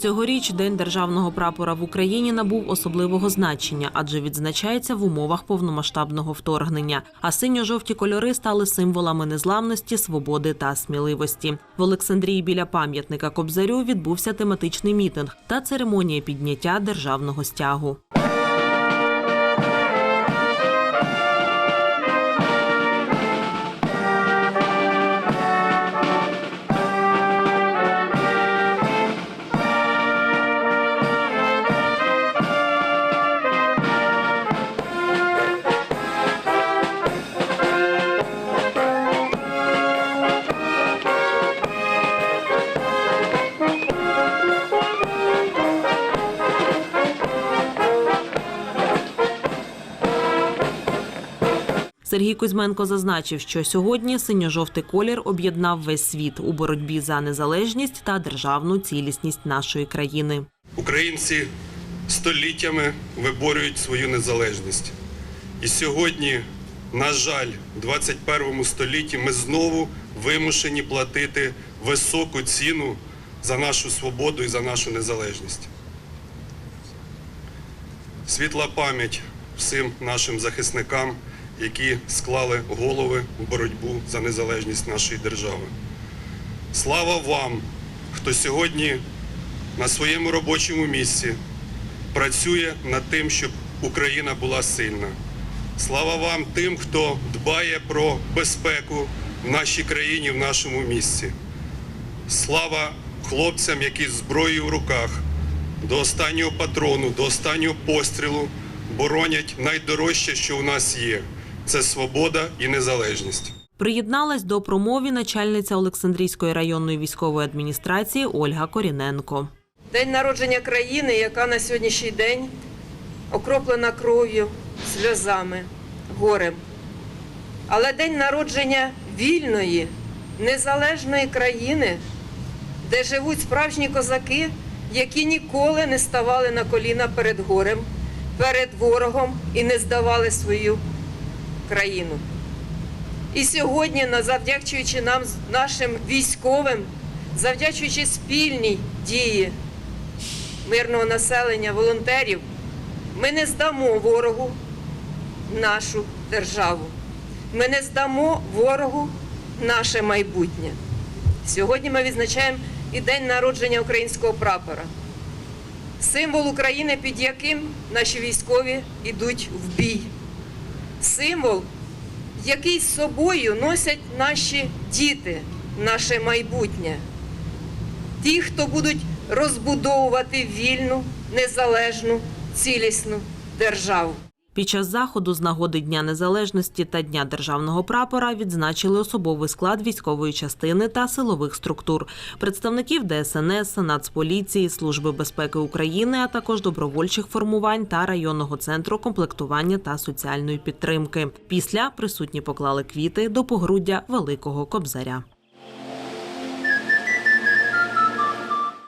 Цьогоріч День державного прапора в Україні набув особливого значення, адже відзначається в умовах повномасштабного вторгнення. А синьо-жовті кольори стали символами незламності, свободи та сміливості. В Олександрії біля пам'ятника Кобзарю відбувся тематичний мітинг та церемонія підняття державного стягу. Сергій Кузьменко зазначив, що сьогодні синьо-жовтий колір об'єднав весь світ у боротьбі за незалежність та державну цілісність нашої країни. Українці століттями виборюють свою незалежність. І сьогодні, на жаль, в 21 столітті ми знову вимушені платити високу ціну за нашу свободу і за нашу незалежність. Світла пам'ять всім нашим захисникам, які склали голови в боротьбу за незалежність нашої держави. Слава вам, хто сьогодні на своєму робочому місці працює над тим, щоб Україна була сильна. Слава вам тим, хто дбає про безпеку в нашій країні, в нашому місці. Слава хлопцям, які з зброєю в руках до останнього патрону, до останнього пострілу боронять найдорожче, що у нас є це свобода і незалежність. Приєдналась до промові начальниця Олександрійської районної військової адміністрації Ольга Коріненко. День народження країни, яка на сьогоднішній день окроплена кров'ю, сльозами, горем. Але день народження вільної, незалежної країни, де живуть справжні козаки, які ніколи не ставали на коліна перед горем, перед ворогом і не здавали свою країну. І сьогодні, завдячуючи нам, нашим військовим, завдячуючи спільній дії мирного населення, волонтерів, ми не здамо ворогу нашу державу. Ми не здамо ворогу наше майбутнє. Сьогодні ми відзначаємо і день народження українського прапора. Символ України, під яким наші військові йдуть в бій. Символ, який з собою носять наші діти, наше майбутнє. Ті, хто будуть розбудовувати вільну, незалежну, цілісну державу. Під час заходу з нагоди Дня Незалежності та Дня державного прапора відзначили особовий склад військової частини та силових структур, представників ДСНС, Нацполіції, Служби безпеки України, а також добровольчих формувань та районного центру комплектування та соціальної підтримки. Після присутні поклали квіти до погруддя Великого Кобзаря.